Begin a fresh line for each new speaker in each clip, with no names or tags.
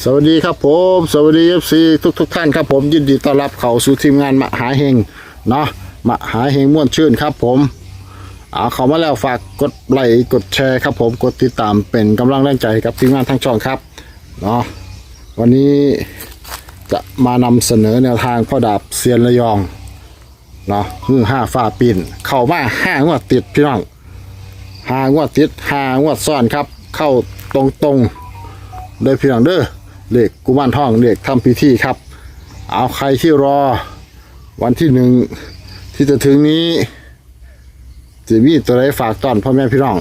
สวัสดีครับผม สวัสดีเอฟซีทุกทุกท่านครับผมยินดีต้อนรับเข้าสู่ทีมงานมหาเฮงเนาะมหาเฮงม่วนชื่นครับผมเอาเข้ามาแล้วฝากกดไลค์กดแชร์ครับผมกดติดตามเป็นกำลังแรงใจกับทีมงานทั้งช่องครับเนาะวันนี้จะมานำเสนอแนวทางพ่อดาบเซียนระยองเนาะคือห้าฟ้าปินเข้ามาห้างวดติดพี่น้องห้างวดติดห้างวดซ้อนครับ เข้าตรงๆเลยพี่น้องเด้อ เลขกุมารทองเลขทำพิธีครับ เอาใครที่รอ วันที่หนึ่งที่จะถึงนี้จะมีตัวใดฝากตอนพ่อแม่พี่น้อง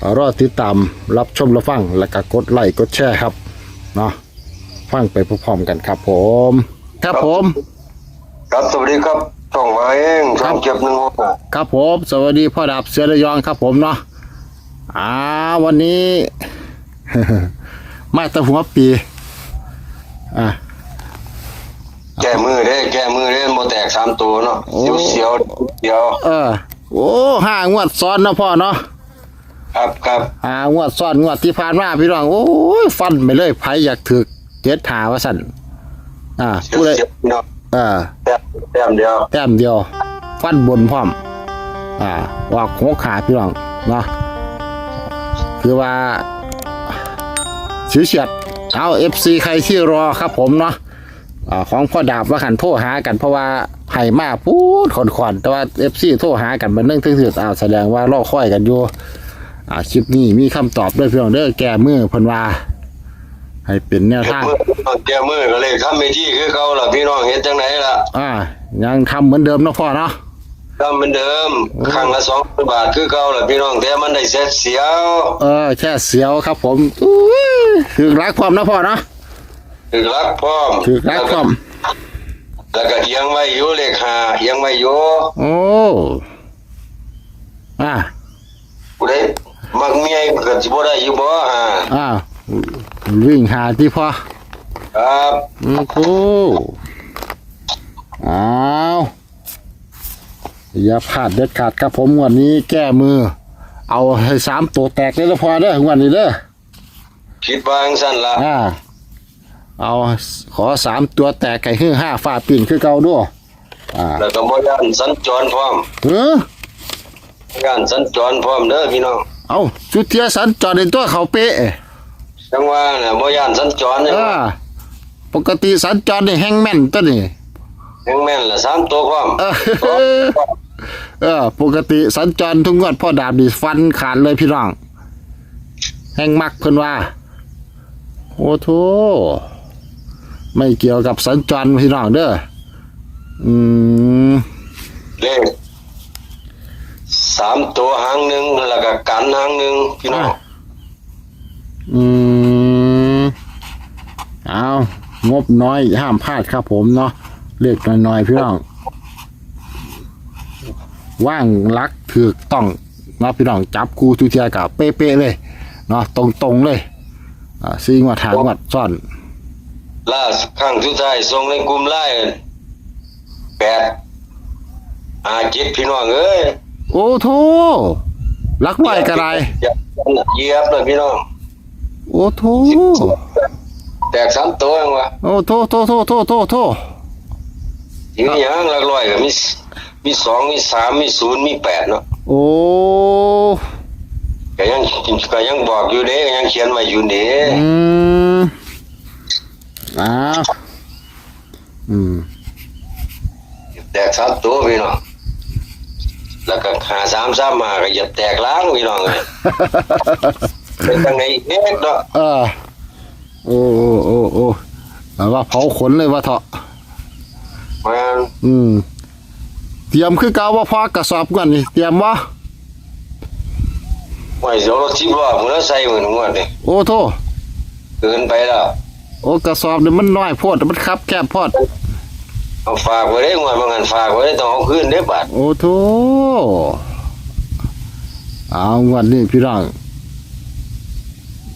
ก็รอติดตามรับชมรับฟัง แล้วก็กดไลค์กดแชร์ครับเนาะฟังไปพร้อมๆกันครับผม ครับผม
ครับสวัสดีครับช่องมาเองช่องเก็บหนึ่งหก
ครับผม สวัสดีพ่อดาบเสือระยองครับผมเนาะอ่าวันนี้ มาแตะหัวปี อะ
แก้มือได้ แก้มือได้โมแตกสามตัวเนาะ
โอ้
เสียวเสียวเสียว
เออ โอ้ห้างวดซ้อนเนาะพ่อเนาะ
ครับครับ
ห้างวดซ้อนงวดที่ผ่านมาพี่น้อง โอ้ยฟันไปเลยไผอยากถึกเจ็ดหาว่าสั่นอ่า
เสียว
ผู้ใด
เสียวเนาะ
เออ
แต้มแต้มเดียว
แต้มเดียว ฟันบนพร้อม อ่าว่าหัวขาพี่น้องเนาะคือว่า ชิวเฉียดเอาเอฟซีใครที่รอครับผมเนาะอ่าของพ่อดาบว่าขันโทรหากันเพราะว่าไห่มาพูดขอนขอนๆแต่ว่าเอฟซีโทรหากันมันเรื่องถึงสุดอ้าวแสดงว่ารอค่อยกันอยู่อ่าคลิปนี้มีคำตอบด้วยพี่น้องเด้อแก้มือเพิ่นว่าให้เป็นแนว
แก้
ทาง
มือแก้มือก็เลยทำไม่ที่คือเขาล่ะพี่น้องเห็นจังไหนล่ะ
อ่ายังทำเหมือนเดิมเนาะพ่อเนาะ
ทำเหมือนเดิมครั้งละสองบาทคือเขาล่ะพี่น้องแต่มันได้เสียเสียว
เออแค่เสียวครับผมอุ้ยถึกรักความนะพ่อเนาะ
ถึกรักพร้อม
ถึกรักความ
แล้วก็เอียงไว้อยู่เลขห้าเอียงไว้อยู่
โอ้อ่า
ผู้ใดมักเมียก็สิบ่ได้อยู่บ่ฮะ
อ่าวิ่งหาที่พ่อ
ครับ
อืมครูอ้าว อย่าพลาดเด็ดขาดครับผมงวันนี้แก้มือ เอาให้สามตัวแตกเลยนะพอเด้องวันนี้เด้อ
คิดว่าจังซั่นล่ะ
อ่าเอาขอสามตัวแตกไก่หื้อห้าฟาดปิ่นคือเก่าด้วยอ่า
แล้วก็บ่ย่านสัญจรพร้อม
เออ
ย่านสัญจรพร้อมเด้อพี่น้อง
เอาจุดเทียสันจอดในตัวเขาเป๊ะ
จังว่าน่ะบ่ย่านสัญจรเนี่ย
อ่าปกติสัญจรนี่แห้งแม่นตัวนี่
ยังแม่นละสามตัวพร้อม
เออเออ ปกติสัญจรทุกงวดพ่อดาบนี่ฟันขาดเลยพี่น้อง แห้งมักเพิ่นว่า โอ้โถไม่เกี่ยวกับสัญจรพี่น้องเด้อ อืม
เลขสามตัวหางหนึ่งแล้วก็กันหางหนึ่งพี่น้อง
อืม เอางบน้อยห้ามพลาดครับผมเนาะเรียกน้อยๆพี่น้อง ว่างรักถือต้องเนาะพี่น้องจับคูทุเทียกับเป๊ะๆเลยเนาะตรงๆเลยอ่าซีงวดทางวัดซ่อน
ล่าสุดครั้งสุดท้ายส่งในกลุ่มไลน์แปดอาจิตพี่น้องเอ้ย
โอ้โถรักไว้กระไร
เหยียบเลยพี่น้อง
โอ้โถ
แตกสามตัวเองวะ
โอ้โถโถโถโถโถโถ
ทีนี้ยังหลักร้อยก็มีมีสองมีสามมีศูนย์มีแปดเนาะ
โอ้
ก็ยังก็ยังบอกอยู่เด้ก็ยังเขียนไว้อยู่เด้
อืมอ้าวอืม
แตกสามตัวพี่น้องแล้วก็หาสามสามมาก็อย่าแตกล้างพี่น้องเลยเป็นจังไงเอ๊ะเนาะ
เออโอ้โอ้โอ้โอ้แบบว่าเผาขนเลยว่าเถอะ
มัน
อืม เตรียมคือเกาว่าพอกระสอบกันนี่เตรียมวะ
ไว้เดี๋ยวรถสิบล้อมันใส่เหมือนงวดเลย
โอ้โท
เกินไปแล้ว
โอ้กระสอบนี่มันน้อยโพดมันคับแคบโพด
เอาฝากไว้ได้งวดบางหันฝากไว้ได้ต้องเอาคืนได้บาท
โอ้โทเอางวันนี้พี่น้อง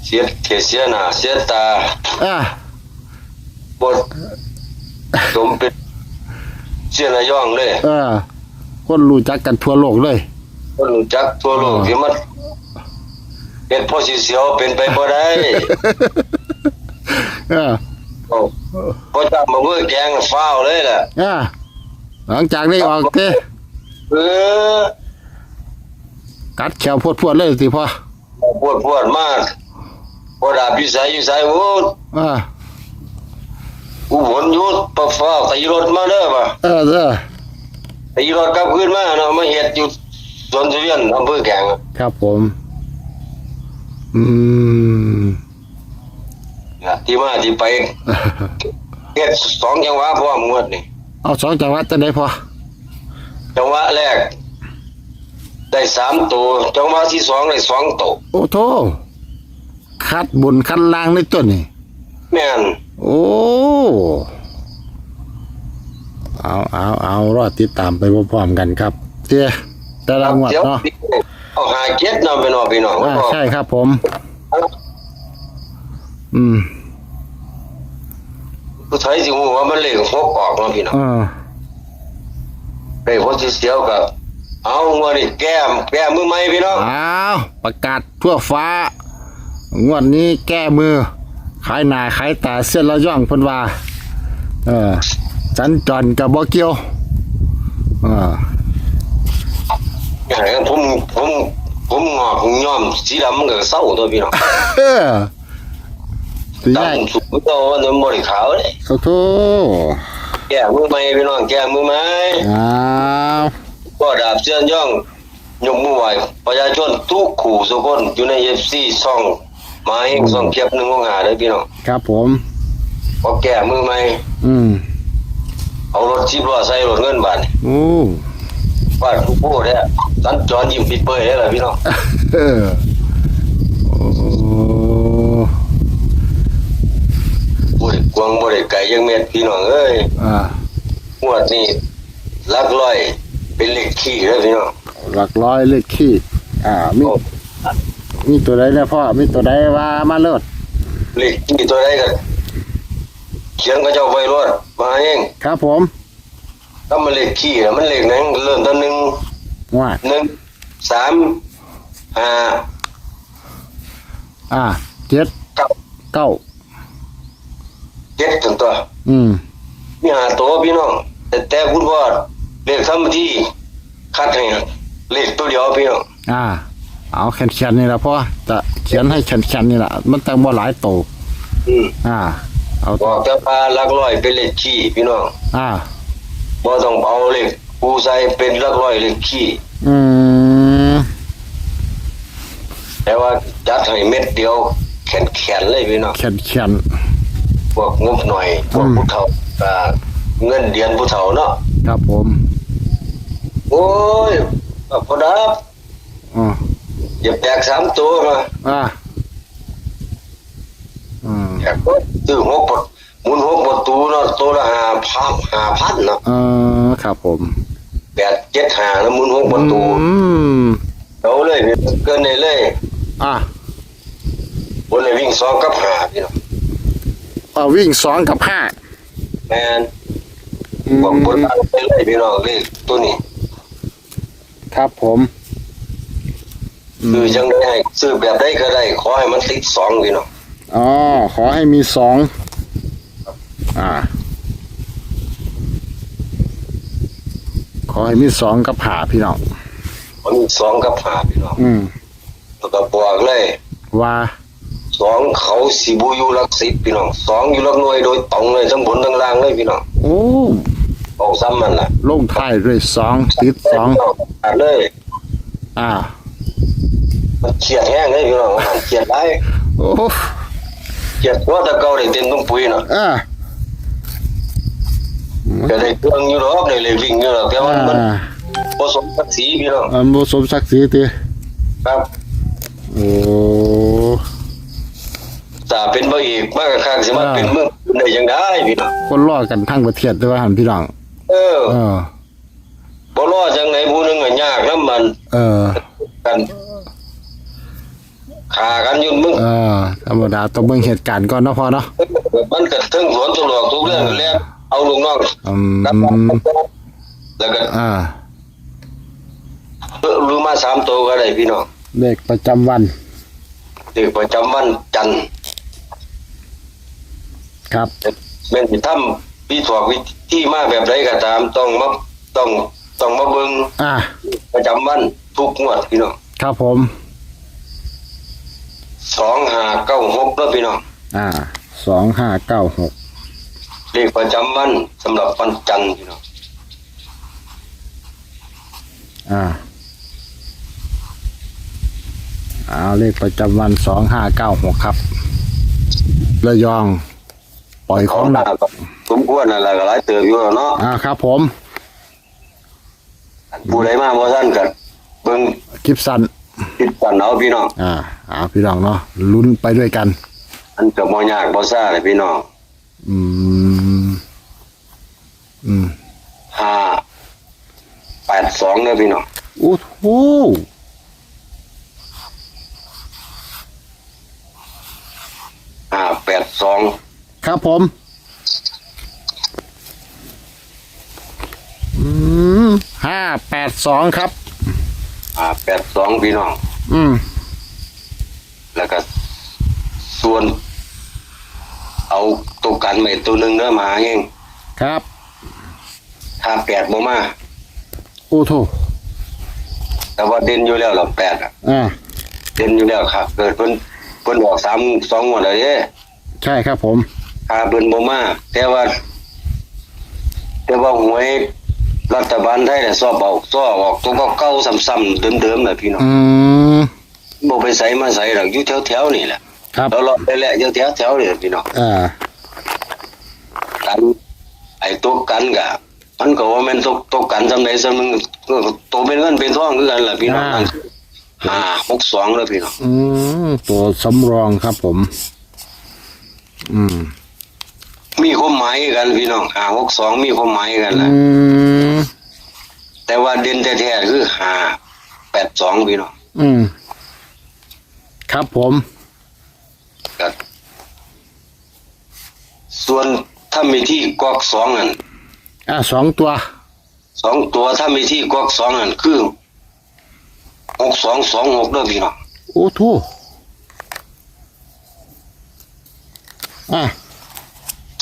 เสียเขียเสียหน้าเสียตา
อะ
บดสมเป็น เสียนายองเลย
เออ คนรู้จักกันทั่วโลกเลย
คนรู้จักทั่วโลกที่มันเป็นพ่อสิเสียวเป็นไปบ่ได้
เออ
โอ้พอจับมาเมื่อแกงฟ้าวเลยแหละ
อ่าหลังจากนี้ออกเต้
เออ
กัดแขวพวดพวดๆเลยสิพ่อ
ปวดปวดมากพอดาบอยู่ไสอยู่ไสโอ้
อ่า
กูผลอยู่ปะฟ้าวตีรถมาเด้อป่ะ
เออเออ
ตีรถกลับคืนมาเนาะมาเฮ็ดอยู่สวนทุเรียนอำเภอแกง
ครับผม อืม
นะที่มาที่ไปเฮ็ดสองจังหวะพร้อมงวดนี่
เอาสองจังหวัดจะได้พอ
จังหวะแรก ได้สามตัวจังหวะที่สองได้สองตัว
โอ้โทคัดบนคัดล่างในตัวนี่
แม่น
โอ้เอาเอาเอารอติดตามไปพร้อมๆกันครับเตี้ยแต่ละงวด
เดี๋ยว
เนาะ
เอาหาเจ็ดเนาะพี่น้องพี่น้อง
อ่าใช่ครับผม อืม
ผู้ไทยสิฮู้ว่ามันเลขหกออกเนาะพี่น้อง
เออ
เลขหกสิเสียวกับเอางวดนี้แก้มแก้มมือใหม่พี่น้อง
เอาประกาศทั่วฟ้างวดนี้แก้มือ ขายหนาขายตาเส้นละย่องเพิ่นว่า เออสัญจรกับบ่เกี่ยวเออ
อย่างนั้นผมผมผมงอกย้อมสีดำมันก็เศร้าตัวพี่น้อง
เออสิได้
ดำสุดตัวมันบ่ได้ขาวเลย
โอ้โธ
แก้มือใหม่พี่น้องแก้มือใหม่
อ้าว
ก็ดาบเสื้อย่องยกมือไหวประชาชนทุกขู่ทุกคนอยู่ใน FC ช่อง มาเองช่องเก็บหนึ่งของหาเลยพี่น้อง
ครับผม
พอแก้มือใหม่
อืม
เอารถชิบล้อใส่รถเงินบาทนี่
โอ้
บ้านผู้พูดเนี่ยสันจรยิ้มปิดเปยได้เลยพี่น้อง
เออโอ้
บุได้กวางบุได้ไก่ยังเม็ดพี่น้องเอ้ย
อ่าง
วดนี้หลักร้อยเป็นเลขขี้แล้วพี่น้อง
หลักร้อยเลขขี้อ่ามี มีตัวใดเนี่ยพ่อมีตัวใดว่ามาเลิศ
เลขขี้ตัวใดกันเขียนก็เจ้าไว้รถมาเอง
ครับผม
ถ้ามันเลขขี้น่ะมันเลขไหนเริ่มต้นหนึ่ง
ว่า
หนึ่งสามห้า
อ่าเจ็ด
เก้า
เก้า
เจ็ดถึงตัว
อืม
มีหาตัวพี่น้องแต่แต่คุณพ่อเลขทำที่คัดให้เลขตัวเดียวพี่น้อง
อ่า เอาแขนแขนๆนี่ละพ่อจะเขียนให้แขนแขนๆนี่ละมันแต่บ่หลายโต
อืม
อ่า เอา
บ
ต่อ
อกแต่ปลาหลักร้อยเป็นเลขขี้พี่น้อง
อ่า
บ่ต้องเอาเลขกูใส่เป็นหลักร้อยเลขขี้
อืม
แต่ว่าจัดให้เม็ดเดียว แขนแขนๆเลยพี่น้อง
แขนแขน
พวกงบหน่อยพวก
อืม
ผู้เฒ่าอ่าเงินเดือนผู้เฒ่าเนาะ
ๆครับผม
โอ้ยพอดับ
อ่า
อย่าแตกสามตัวมา
อ่าอืม
แตกก็ซื้อหกปดหมุนหกประตูเนาะตัวละห้าพันห้าพันเนาะ
เออครับผม
แปดเจ็ดห้าแล้วหมุนหกประตู
อืม
เอาเลยเกินเลยเลย
อ่า
บนเลยวิ่งสองกับห้าพี่น้อง
เอาวิ่งสองกับห้า
แมน
อื
บอกบน
ม
บ้านไปเลยพี่น้องเลขตัวนี้
ครับผม
ซื้อจังได้ซื้อแบบได้ก็ได้ ขอให้มันติดสองพี่น้อง
อ๋อ ขอให้มีสองอ่า ขอให้มีสองกับหาพี่น้อง
มันมีสองกับห้าพี่น้อง
อืม
แล้วก็บอกเลย
ว่า
สองเขาสิบูอยู่หลักสิบพี่น้องสองอยู่หลักหน่วยโดยตรงเลยทั้งบนทั้งล่างเลยพี่น้อง
โอ้
เอาซ้ำมันล่ะ
ลงท้ายด้วยสองติดสอง
อ่านเลย
อ่า
มัน เครียดแห้งเลยพี่น้องมันเครียดได้
โอ้
เครียดว่าแตะเกาได้เต็มต้องปุ๋ยเนาะ
อ่า
ก็ได้เครื่องอยู่หรอกได้เลยวิ่งอยู่หรอกแต่ว่ามัน
อ่า
ผสมศักดิ์ศรีพี่น้อง
อันผสมศักดิ์ศรีตี
ครับ
โอ้
ถ้าเป็นพระเอกมากกข้างสิมาเป็นเมืองได้ยังได้พี่น้อง
คนรอกันทั้งประเทศด้วยว่าหันพี่น้อง
เออ
เออ
บ่รอจังไหนผู้หนึงก็ยากนํมัน
เออ
กัน ขากันอยู่มึง
เออธรรมดาต้องเบิ่งเหตุการณ์ก่อนเนาะพอเนาะ
มันก็ถึงสวนตลอดทุกเรื่องอยู่แล้วเอาลูกน้อง
อื
รับ
ม
แล้วก็
อ่า
รู้มาสามตัวก็ได้พี่น้อง
เลขประจำวัน
เด็กประจำวันจันทร์
ครับ
แม่นสิทำวิถอกวิธีมาแบบใดก็ตามต้องมาต้องต้องมาเบิ่ง
อ่า
ประจำวันทุกงวดพี่น้อง
ครับผม
สองห้าเก้าหกแล้วพี่น้อง
อ่าสองห้าเก้าหก
เลขประจำวันสำหรับวันจันทร์พี่น้อง
อ่าเอาเลขประจำวันสองห้าเก้าหกครับระยอง ปล่อยของหนัก
ก็สมควรนั่นแหละก็หลายเติบอยู่แล้วเนาะ
อ่าครับ ผม
ผู้ใดมาบ่ทันก็เบิ่ง
คลิปสั้น
ติดกันเอาพี่น้อง
อ่าอ่าพี่น้องเนาะลุ้นไปด้วยกัน
อันก็บ่ยากบ่ซ่าเลยพี่น้อง
อืม อืม
ห้าแปดสองเด้อพี่น้อง
โอ้โห
ห้าแปดสอง
ครับผม อืมห้าแปดสองครับ
ห้าแปดสองพี่น้อง
อืม
แล้วก็ส่วน เอาตัวกันไว้ตัวหนึ่งเด้อมาเอง
ครับ
ถ้าแปดบ่มา
โอ้โถ
แต่ว่าเด่นอยู่แล้วล่ะแปดอะ
อ่า
เด่นอยู่แล้วครับ เกิดเพิ่นเพิ่นออกสามสองงวดแล้วเด้
ใช่ครับผม
ถ้าเพิ่นบ่มาแต่ว่า แต่ว่าหวย รัฐบาลไทยน่ะสอบเอาสอบออกตัวเก่าๆซ้ำๆเดิมๆน่ะพี่น้อง
อืม
บ่ไปใส่มาใส่หรอกอยู่แถวๆนี่แหละ
ครับ
เราเลาะไปแหละอยู่แถวๆนี่พี่น้อง
อ่า
กันไอ้ตัวกันกะมันก็ว่าแม่นตัวตัวกันจำได้ซะมึงตัวเป็นเงินเป็นทองคือกันล่ะพี่น้อง
อ่า
ห้าหกสองแล้วพี่น้อง
อืมตัวสำรองครับผม อืม
มีความหมายกันพี่น้องห้าหกสองมีความหมายกัน
อื
ล่ะ
ม
แต่ว่าเด่นแท้ๆคือห้าแปดสองพี่น้อง
อืม ครับผม
ก็ส่วนถ้ามีที่กอกสองนั่น
อ่าสองตัว
สองตัวถ้ามีที่กอกสองนั่นคือหกสองสองหกเด้อพี่น้อง
โอ้โถอ่า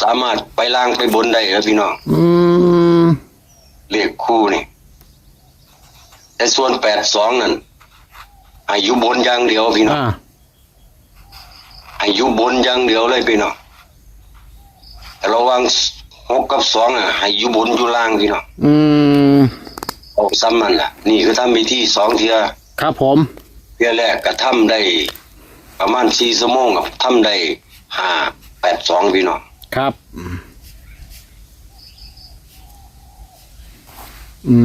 สามารถไปล่างไปบนได้แล้วพี่น้อง
อืม
เลขคู่นี่ แต่ส่วนแปดสองนั่นอายุบนอย่างเดียวพี่น้อง
อ่า
อายุบนอย่างเดียวเลยพี่น้องแต่ระหวังหกกับสองอะอายุบนอยู่ล่างพี่น้อง
อืม
เอาซ้ำมันล่ะ นี่คือทำพิธีสองเทีย
ครับผม
เทียแรกก็ทำได้ ประมาณสี่ชั่วโมงกับทำได้ห้าแปดสองพี่น้อง
ครับ อื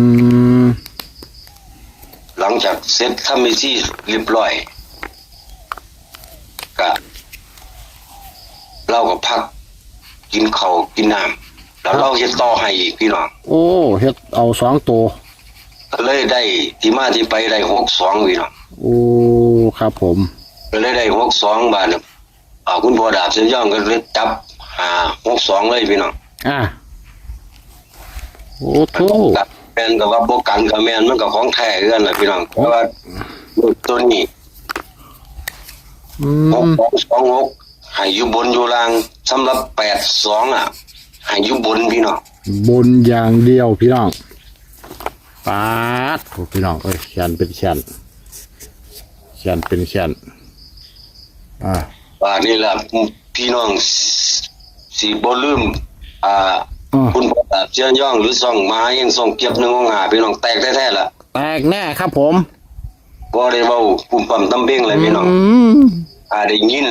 ม
หลังจากเสร็จทำพิธีเรียบร้อยก็เราก็พัก กินข้าวกินน้ำแล้วเราเฮ็ดต่อให้อีกพี่น้อง
โอ้เฮ็ดเอาสองตัว
ก็เลยได้ที่มาที่ไปได้หกสองพี่น้อง
โอ้ ครับผม
ก็เลยได้หกสองบาทน่ะอ่าคุณพ่อดาบเสียย่องก็เลยจับ หาหกสองเลยพี่น้อง
อ่าโอ้โถ
กับแมนกับว่าโบกันกับแมนมันก็ของแท้เอื้อนแหละพี่น้องเพราะว่าตัวนี้
อื
หก
ม
สองสองหกให้อยู่บนอยู่ล่างสำหรับแปดสองอะให้อยู่บนพี่น้อง
บนอย่างเดียวพี่น้องปาดโอ้พี่น้องเอ้ยแขนเป็นแขนแขนเป็นแขนอ่า
ว่านี่แหละพี่น้อง สีบ่ลืมอ่า
อ่า
คุณพ่อดาบเสียย่องหรือส่องไม้ยังส่องเก็บหนึ่งของหาพี่น้องแตกแท้ๆล่ะ
แตกแน่ครับผม
บ่ได้เว้าปุ่มปั่มตำเบ้งเลยพี่น้อง
อืม
อ่าได้ยิน